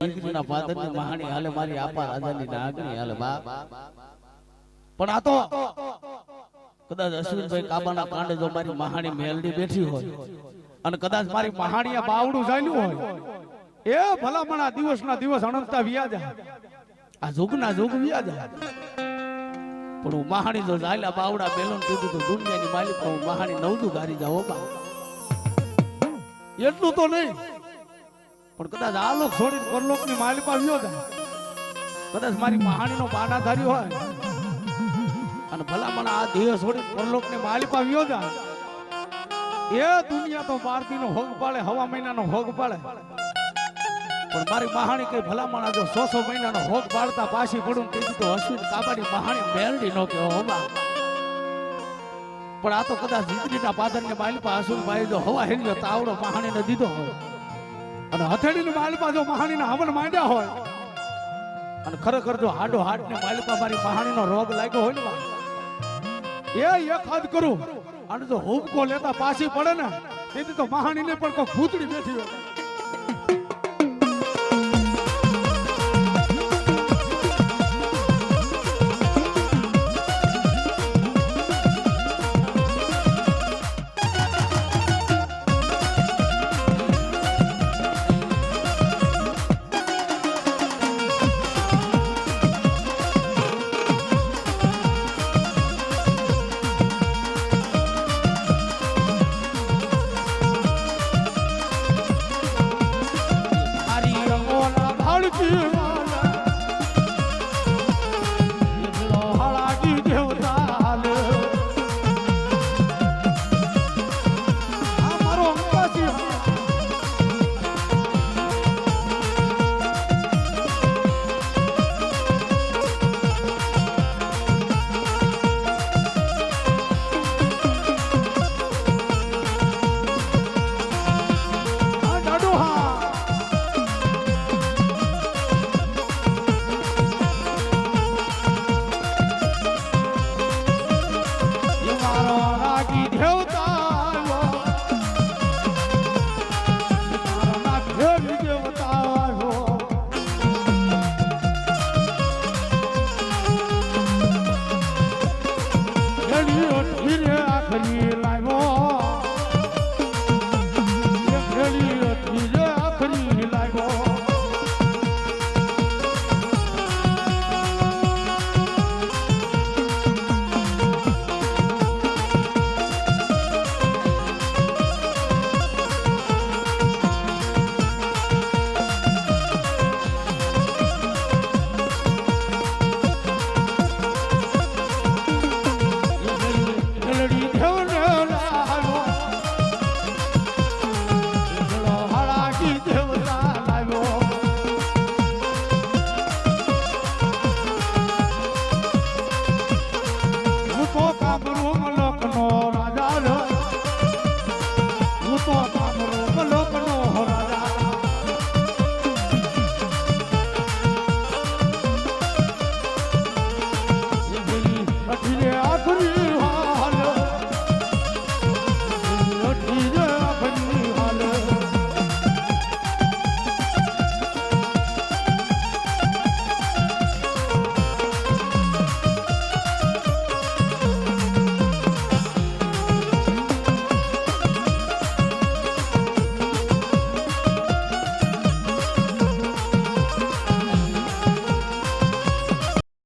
દીકરીના પાદરની મહાણી હાલે, મારી આપા રાજાની નાગણી હાલે, બા. પણ આ તો કદાચ અશ્વિનભાઈ કાબાના કાંડે જો મારી મહાણી મેલડી બેઠી હોય અને કદાચ મારી મહાણીએ બાવડું ચાલ્યું હોય, એ ભલામણા દિવસના દિવસ અણંતા વ્યાજ આ જોગના જોગ વ્યાજ પણ હું મહાણી જો ચાલ્યા બાવડા બેલોન કીધું તો દુનિયાની માલિક હું મહાણી નવદું ગારી જાઓ બા. એટલું તો નહીં. પણ કદાચ આ લોક છોડીને પરલોકની માલિક વ્યો જાય. કદાચ મારી મહાણીનો બાના ધાર્યો હોય. અને ભલામણ આ દેહ છોડી પરલોકની માલિકા વ્યો જાય. એ દુનિયા તો બારતીનો ભોગ પાડે, હવા મહિના નો ભોગ પાડે. પણ મારી મહાણી કઈ ભલામણ જો સો સો મહિનાનો ભોગ પાડતા પાછી પડું ને તેથી તો હસવી કાબાની મહાણી મેલડી નો કે હોબા. પણ આ તો કદાચ જીતડીના પાદરની માલિપા અશ્વિનભાઈ જો હવા હેલ્યો તાવડો મહાણીને દીધો હોય. અને હથેળીની માલિપા જો મહાણીને હવન માંડ્યા હોય, અને ખરેખર જો હાડો હાડ ને માલિપા મારી મહાણીનો રોગ લાગ્યો હોય ને એ એક હાથ કરું, અને જો હુબકો લેતા પાછી પડે ને તેથી તો મહાણીને પણ કોઈ ભૂતડી બેઠી હોય. 我的